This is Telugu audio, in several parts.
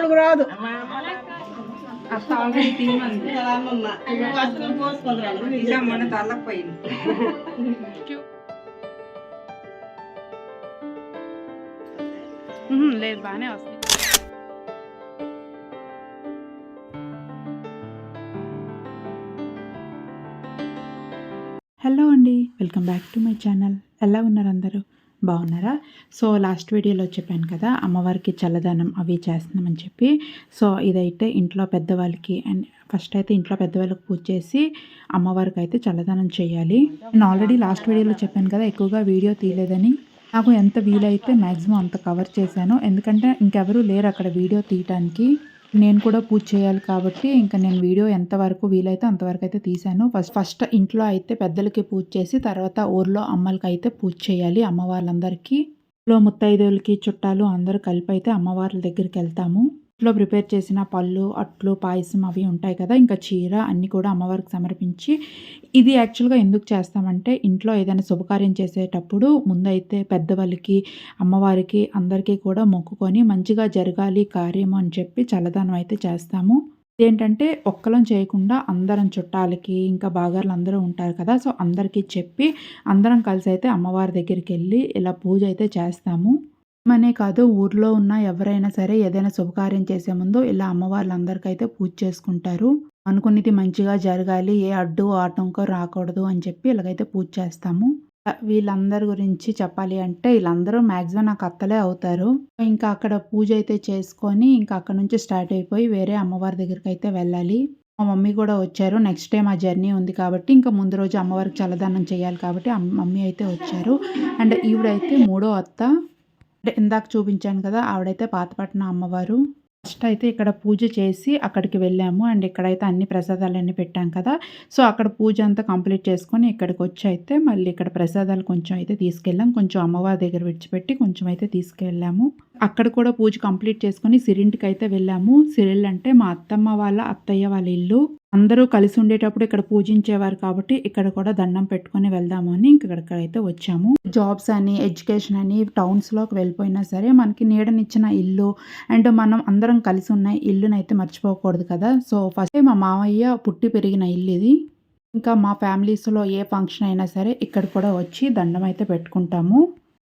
తోడుకు రాదు. తల్లకపోయింది లేదు బాగానే వస్తుంది. హలో అండి welcome back to my channel ఎలా ఉన్నారు అందరూ? బాగున్నారా? సో లాస్ట్ వీడియోలో చెప్పాను కదా అమ్మవారికి చల్లదనం అవి చేస్తున్నామని చెప్పి. సో ఇదైతే ఇంట్లో పెద్దవాళ్ళకి అండ్ ఫస్ట్ అయితే ఇంట్లో పెద్దవాళ్ళకి పూజ చేసి అమ్మవారికి అయితే చల్లదనం చేయాలి. నేను ఆల్రెడీ లాస్ట్ వీడియోలో చెప్పాను కదా ఎక్కువగా వీడియో తీయలేదని. నాకు ఎంత వీలైతే మ్యాక్సిమం అంత కవర్ చేశాను. ఎందుకంటే ఇంకెవరూ లేరు అక్కడ వీడియో తీయటానికి. నేను కూడా పూజ చేయాలి కాబట్టి ఇంకా నేను వీడియో ఎంతవరకు వీలైతే అంతవరకు అయితే తీశాను ఫస్ట్ ఫస్ట్ ఇంట్లో అయితే పెద్దలకి పూజ చేసి తర్వాత ఊర్లో అమ్మలకి అయితే పూజ చేయాలి అమ్మవార్లందరికీ. వాళ్ళందరికీ ముత్తైదేవులకి చుట్టాలు అందరూ కలిపి అయితే అమ్మవార్ల దగ్గరికి వెళ్తాము. ఇంట్లో ప్రిపేర్ చేసిన పళ్ళు అట్లు పాయసం అవి ఉంటాయి కదా ఇంకా చీర అన్నీ కూడా అమ్మవారికి సమర్పించి ఇది యాక్చువల్గా ఎందుకు చేస్తామంటే ఇంట్లో ఏదైనా శుభకార్యం చేసేటప్పుడు ముందైతే పెద్దవాళ్ళకి అమ్మవారికి అందరికీ కూడా మొక్కుకొని మంచిగా జరగాలి కార్యము అని చెప్పి చల్లదానం అయితే చేస్తాము. ఏంటంటే ఒక్కలం చేయకుండా అందరం చుట్టాలకి ఇంకా బాగారులు అందరూ ఉంటారు కదా సో అందరికీ చెప్పి అందరం కలిసి అయితే అమ్మవారి దగ్గరికి వెళ్ళి ఇలా పూజ అయితే చేస్తాము. మనే కాదు ఊర్లో ఉన్న ఎవరైనా సరే ఏదైనా శుభకార్యం చేసే ముందు ఇలా అమ్మవార్లందరికైతే పూజ చేసుకుంటారు. అనుకున్నది మంచిగా జరగాలి ఏ అడ్డు ఆటంకం రాకూడదు అని చెప్పి ఇలాగైతే పూజ చేస్తాము. వీళ్ళందరి గురించి చెప్పాలి అంటే వీళ్ళందరూ మ్యాక్సిమం నాకు అత్తలే అవుతారు. ఇంకా అక్కడ పూజ అయితే చేసుకొని ఇంకా అక్కడ నుంచి స్టార్ట్ అయిపోయి వేరే అమ్మవారి దగ్గరికి అయితే వెళ్ళాలి. మా మమ్మీ కూడా వచ్చారు. నెక్స్ట్ టైం ఆ జర్నీ ఉంది కాబట్టి ఇంకా ముందు రోజు అమ్మవారికి చల్లదానం చేయాలి కాబట్టి మమ్మీ అయితే వచ్చారు. అండ్ ఈవిడైతే మూడో అత్త. అంటే ఇందాక చూపించాను కదా ఆవిడైతే పాతపట్నం అమ్మవారు. ఫస్ట్ అయితే ఇక్కడ పూజ చేసి అక్కడికి వెళ్ళాము. అండ్ ఇక్కడైతే అన్ని ప్రసాదాలన్నీ పెట్టాం కదా. సో అక్కడ పూజ అంతా కంప్లీట్ చేసుకొని ఇక్కడికి వచ్చి అయితే మళ్ళీ ఇక్కడ ప్రసాదాలు కొంచెం అయితే తీసుకెళ్ళాం. కొంచెం అమ్మవారి దగ్గర విడిచిపెట్టి కొంచెం అయితే తీసుకెళ్ళాము. అక్కడ కూడా పూజ కంప్లీట్ చేసుకొని సిరింటికి అయితే వెళ్ళాము. సిరిల్ అంటే మా అత్తమ్మ వాళ్ళ అత్తయ్య వాళ్ళ ఇల్లు. అందరూ కలిసి ఉండేటప్పుడు ఇక్కడ పూజించేవారు కాబట్టి ఇక్కడ కూడా దండం పెట్టుకొని వెళ్దాము అని ఇక్కడికైతే వచ్చాము. జాబ్స్ అని ఎడ్యుకేషన్ అని టౌన్స్లోకి వెళ్ళిపోయినా సరే మనకి నీడనిచ్చిన ఇల్లు అండ్ మనం అందరం కలిసి ఉన్న ఇల్లునైతే మర్చిపోకూడదు కదా. సో ఫస్ట్ మా మామయ్య పుట్టి పెరిగిన ఇల్లు ఇది. ఇంకా మా ఫ్యామిలీస్లో ఏ ఫంక్షన్ అయినా సరే ఇక్కడ కూడా వచ్చి దండం అయితే పెట్టుకుంటాము.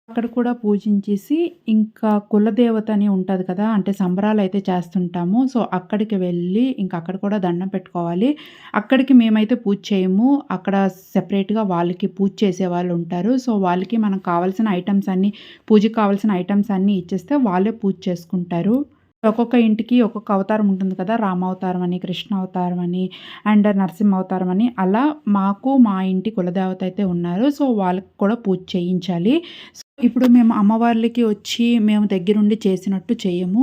అక్కడ కూడా పూజించేసి ఇంకా కులదేవత అని ఉంటుంది కదా అంటే సంబరాలు అయితే చేస్తుంటాము. సో అక్కడికి వెళ్ళి ఇంకా అక్కడ కూడా దండం పెట్టుకోవాలి. అక్కడికి మేమైతే పూజ చేయము. అక్కడ సెపరేట్గా వాళ్ళకి పూజ చేసే వాళ్ళు ఉంటారు. సో వాళ్ళకి మనం కావాల్సిన ఐటమ్స్ అన్నీ పూజకి కావాల్సిన ఐటమ్స్ అన్నీ ఇచ్చేస్తే వాళ్ళే పూజ చేసుకుంటారు. ఒక్కొక్క ఇంటికి ఒక్కొక్క అవతారం ఉంటుంది కదా రామావతారం అని కృష్ణ అవతారం అని అండ్ నరసింహ అవతారం అని. అలా మాకు మా ఇంటి కులదేవత అయితే ఉన్నారు. సో వాళ్ళకి కూడా పూజ చేయించాలి. సో ఇప్పుడు మేము అమ్మవార్లకి వచ్చి మేము దగ్గరుండి చేసినట్టు చేయము.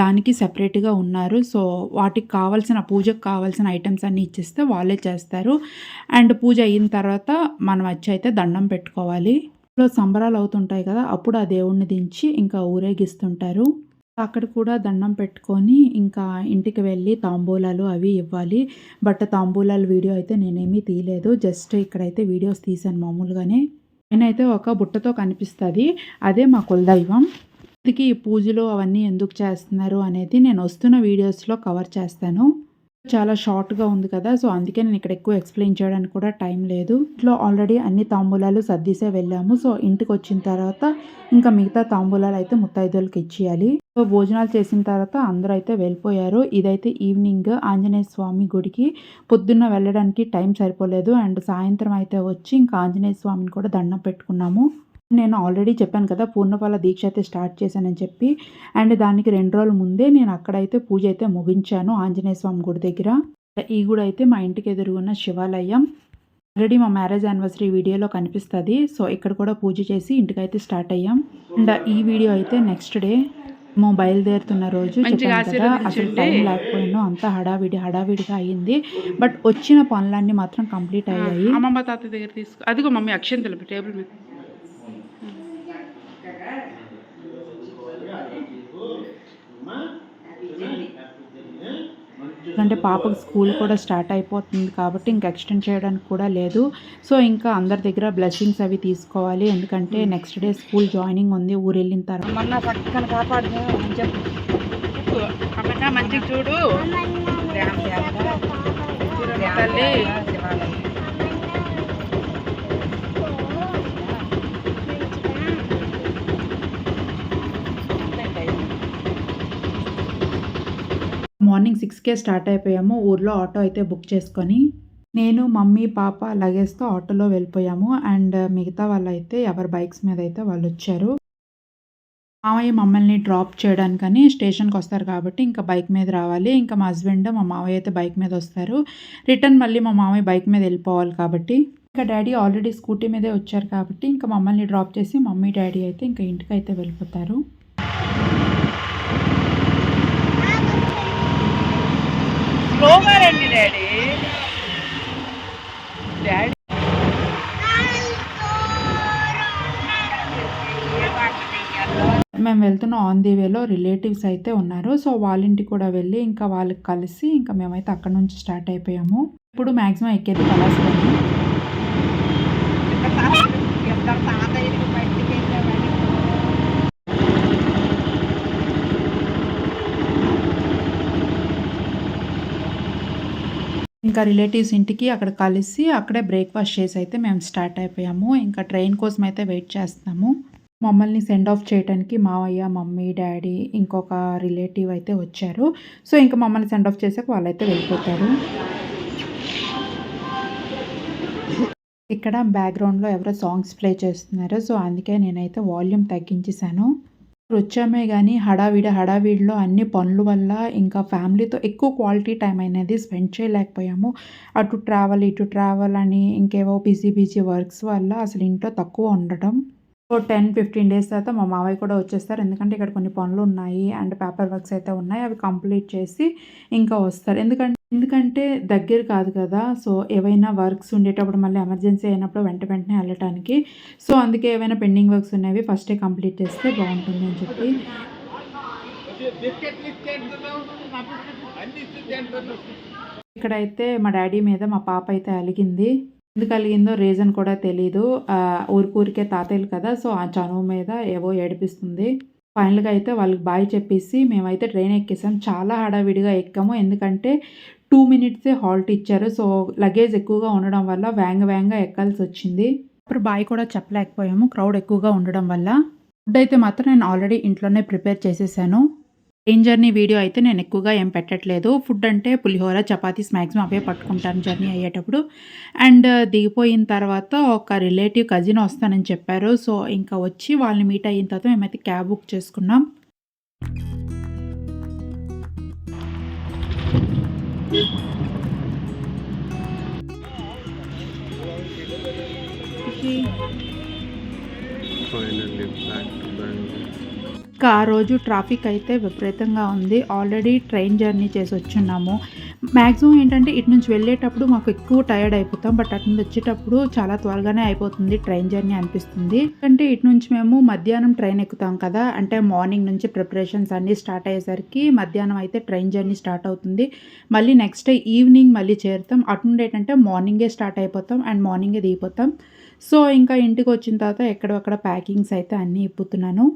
దానికి సపరేట్గా ఉన్నారు. సో వాటికి కావాల్సిన పూజకు కావాల్సిన ఐటమ్స్ అన్నీ ఇచ్చేస్తే వాళ్ళే చేస్తారు. అండ్ పూజ అయిన తర్వాత మనం వచ్చి అయితే దండం పెట్టుకోవాలి. లో సంబరాలు అవుతుంటాయి కదా అప్పుడు ఆ దేవుణ్ణి దించి ఇంకా ఊరేగిస్తుంటారు. అక్కడ కూడా దండం పెట్టుకొని ఇంకా ఇంటికి వెళ్ళి తాంబూలాలు అవి ఇవ్వాలి. బట్ తాంబూలాల వీడియో అయితే నేనేమీ తీయలేదు. జస్ట్ ఇక్కడైతే వీడియోస్ తీసాను మామూలుగానే. నేనైతే ఒక బుట్టతో కనిపిస్తుంది. అదే మా కులదైవం. ఇది ఈ పూజలు అవన్నీ ఎందుకు చేస్తున్నారు అనేది నేను వస్తున్న వీడియోస్లో కవర్ చేస్తాను. చాలా షార్ట్గా ఉంది కదా సో అందుకే నేను ఇక్కడ ఎక్కువ ఎక్స్ప్లెయిన్ చేయడానికి కూడా టైం లేదు. ఇంట్లో ఆల్రెడీ అన్ని తాంబూలాలు సర్దీసే వెళ్ళాము. సో ఇంటికి వచ్చిన తర్వాత ఇంకా మిగతా తాంబూలాలు అయితే ముత్తైదువులకి ఇచ్చేయాలి. సో భోజనాలు చేసిన తర్వాత అందరూ అయితే వెళ్ళిపోయారు. ఇదైతే ఈవినింగ్ ఆంజనేయ స్వామి గుడికి. పొద్దున్న వెళ్ళడానికి టైం సరిపోలేదు. అండ్ సాయంత్రం అయితే వచ్చి ఇంకా ఆంజనేయ స్వామిని కూడా దండం పెట్టుకున్నాము. నేను ఆల్రెడీ చెప్పాను కదా పూర్ణఫల దీక్ష అయితే స్టార్ట్ చేశానని చెప్పి. అండ్ దానికి రెండు రోజుల ముందే నేను అక్కడైతే పూజ అయితే ముగించాను ఆంజనేయ స్వామి గుడి దగ్గర. ఈ గుడి అయితే మా ఇంటికి ఎదురుగున్న శివాలయం. ఆల్రెడీ మా మ్యారేజ్ యానివర్సరీ వీడియోలో కనిపిస్తుంది. సో ఇక్కడ కూడా పూజ చేసి ఇంటికైతే స్టార్ట్ అయ్యాం. అండ్ ఈ వీడియో అయితే నెక్స్ట్ డే. మేము బయలుదేరుతున్న రోజు మంచిగా చెప్పాను కదా అసలు. టైం లేకపోయినా అంతా హడావిడి హడావిడిగా అయ్యింది బట్ వచ్చిన పనులన్నీ మాత్రం కంప్లీట్ అయ్యాయి. అమ్మమ్మ తాత దగ్గర తీసుకో అదిగో మమ్మీ అక్షంతలు టేబుల్ మీద. ఎందుకంటే పాపకు స్కూల్ కూడా స్టార్ట్ అయిపోతుంది కాబట్టి ఇంకా ఎక్స్టెండ్ చేయడానికి కూడా లేదు. సో ఇంకా అందరి దగ్గర బ్లెస్సింగ్స్ అవి తీసుకోవాలి. ఎందుకంటే నెక్స్ట్ డే స్కూల్ జాయినింగ్ ఉంది ఊరు వెళ్ళిన తర్వాత మంచిగా చూడు. మార్నింగ్ సిక్స్కే స్టార్ట్ అయిపోయాము. ఊర్లో ఆటో అయితే బుక్ చేసుకొని నేను మమ్మీ పాప లగేజ్తో ఆటోలో వెళ్ళిపోయాము. అండ్ మిగతా వాళ్ళు అయితే ఎవరి బైక్స్ మీద అయితే వాళ్ళు వచ్చారు. మావయ్య మమ్మల్ని డ్రాప్ చేయడానికని స్టేషన్కి వస్తారు కాబట్టి ఇంకా బైక్ మీద రావాలి. ఇంకా మా హస్బెండ్ మా మావయ్య అయితే బైక్ మీద వస్తారు. రిటర్న్ మళ్ళీ మా మావయ్య బైక్ మీద వెళ్ళిపోవాలి కాబట్టి. ఇంకా డాడీ ఆల్రెడీ స్కూటీ మీదే వచ్చారు కాబట్టి ఇంకా మమ్మల్ని డ్రాప్ చేసి మమ్మీ డాడీ అయితే ఇంకా ఇంటికి అయితే వెళ్ళిపోతారు. స్లోగా రండి డాడీ. డాడీ. మేము వెళ్తున్న ఆన్ ది వేలో రిలేటివ్స్ అయితే ఉన్నారు. సో వాళ్ళ ఇంటికి కూడా వెళ్ళి ఇంకా వాళ్ళకి కలిసి ఇంకా మేమైతే అక్కడ నుంచి స్టార్ట్ అయిపోయాము. ఇప్పుడు మ్యాక్సిమం ఎక్కేది పలాసపల్లి ఇంకా రిలేటివ్స్ ఇంటికి అక్కడ కలిసి అక్కడే బ్రేక్ఫాస్ట్ చేసి అయితే మేము స్టార్ట్ అయిపోయాము. ఇంకా ట్రైన్ కోసం అయితే వెయిట్ చేస్తున్నాము. మమ్మల్ని సెండ్ ఆఫ్ చేయడానికి మావయ్య మమ్మీ డాడీ ఇంకొక రిలేటివ్ అయితే వచ్చారు. సో ఇంకా మమ్మల్ని సెండ్ ఆఫ్ చేసాక వాళ్ళైతే వెళ్ళిపోతారు. ఇక్కడ బ్యాక్గ్రౌండ్లో ఎవరో సాంగ్స్ ప్లే చేస్తున్నారు. సో అందుకే నేనైతే వాల్యూమ్ తగ్గించేశాను. వచ్చామే కానీ హడావిడ హడావిడిలో అన్ని పనుల వల్ల ఇంకా ఫ్యామిలీతో ఎక్కువ క్వాలిటీ టైం అనేది స్పెండ్ చేయలేకపోయాము. అటు ట్రావెల్ ఇటు ట్రావెల్ అని ఇంకేవో బిజీ బిజీ వర్క్స్ వల్ల అసలు ఇంట్లో తక్కువ ఉండటం సో టెన్ ఫిఫ్టీన్ డేస్ తర్వాత మా మావయ్య కూడా వచ్చేస్తారు. ఎందుకంటే ఇక్కడ కొన్ని పనులు ఉన్నాయి అండ్ పేపర్ వర్క్స్ అయితే ఉన్నాయి. అవి కంప్లీట్ చేసి ఇంకా వస్తారు. ఎందుకంటే ఎందుకంటే దగ్గర కాదు కదా సో ఏవైనా వర్క్స్ ఉండేటప్పుడు మళ్ళీ ఎమర్జెన్సీ అయినప్పుడు వెంట వెంటనే వెళ్ళటానికి. సో అందుకే ఏవైనా పెండింగ్ వర్క్స్ ఉన్నవి ఫస్టే కంప్లీట్ చేస్తే బాగుంటుంది అని చెప్పి. ఇక్కడైతే మా డాడీ మీద మా పాప అయితే అలిగింది. ఎందుకు అలిగిందో రీజన్ కూడా తెలీదు. ఊరికూరికే తాతయ్యలు కదా సో ఆ చనువు మీద ఏవో ఏడిపిస్తుంది. ఫైనల్గా అయితే వాళ్ళకి బాయ్ చెప్పేసి మేమైతే ట్రైన్ ఎక్కేసాం. చాలా హడావిడిగా ఎక్కాము. ఎందుకంటే టూ మినిట్సే హాల్ట్ ఇచ్చారు. సో లగేజ్ ఎక్కువగా ఉండడం వల్ల వేంగ వేంగ ఎక్కాల్సి వచ్చింది. అప్పుడు బాయ్ కూడా చెప్పలేకపోయాము క్రౌడ్ ఎక్కువగా ఉండడం వల్ల. ఫుడ్ అయితే మాత్రం నేను ఆల్రెడీ ఇంట్లోనే ప్రిపేర్ చేసేసాను. ట్రైన్ జర్నీ వీడియో అయితే నేను ఎక్కువగా ఏం పెట్టట్లేదు. ఫుడ్ అంటే పులిహోర చపాతీస్ మ్యాక్సిమం అవే పట్టుకుంటాను జర్నీ అయ్యేటప్పుడు. అండ్ దిగిపోయిన తర్వాత ఒక రిలేటివ్ కజిన్ వస్తానని చెప్పారు. సో ఇంకా వచ్చి వాళ్ళని మీట్ అయిన తర్వాత మేమైతే క్యాబ్ బుక్ చేసుకున్నాం. Finally back to Bangalore. ఇంకా ఆ రోజు ట్రాఫిక్ అయితే విపరీతంగా ఉంది. ఆల్రెడీ ట్రైన్ జర్నీ చేసి వచ్చున్నాము. మ్యాక్సిమం ఏంటంటే ఇటు నుంచి వెళ్ళేటప్పుడు మాకు ఎక్కువ టైర్డ్ అయిపోతాం. బట్ అటు నుంచి వచ్చేటప్పుడు చాలా త్వరగానే అయిపోతుంది ట్రైన్ జర్నీ అనిపిస్తుంది. అంటే ఇటు నుంచి మేము మధ్యాహ్నం ట్రైన్ ఎక్కుతాం కదా. అంటే మార్నింగ్ నుంచి ప్రిపరేషన్స్ అన్నీ స్టార్ట్ అయ్యేసరికి మధ్యాహ్నం అయితే ట్రైన్ జర్నీ స్టార్ట్ అవుతుంది. మళ్ళీ నెక్స్ట్ డే ఈవినింగ్ మళ్ళీ చేరుతాం. అటు నుండి ఏంటంటే మార్నింగే స్టార్ట్ అయిపోతాం అండ్ మార్నింగే దిగిపోతాం. సో ఇంకా ఇంటికి వచ్చిన తర్వాత ఎక్కడ ప్యాకింగ్స్ అయితే అన్నీ ఇప్పుతున్నాను.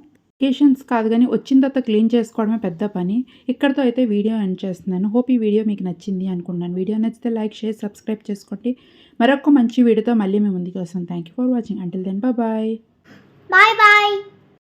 వెకేషన్స్ కాదు కానీ వచ్చిన తర్వాత క్లీన్ చేసుకోవడమే పెద్ద పని. ఇక్కడతో అయితే వీడియో ఎండ్ చేస్తున్నాను. హోప్ ఈ వీడియో మీకు నచ్చింది అనుకున్నాను వీడియో నచ్చితే లైక్ షేర్ సబ్స్క్రైబ్ చేసుకోండి. మరొక మంచి వీడియోతో మళ్ళీ మేము ముందుకు వస్తాం thank you for watching until then bye bye bye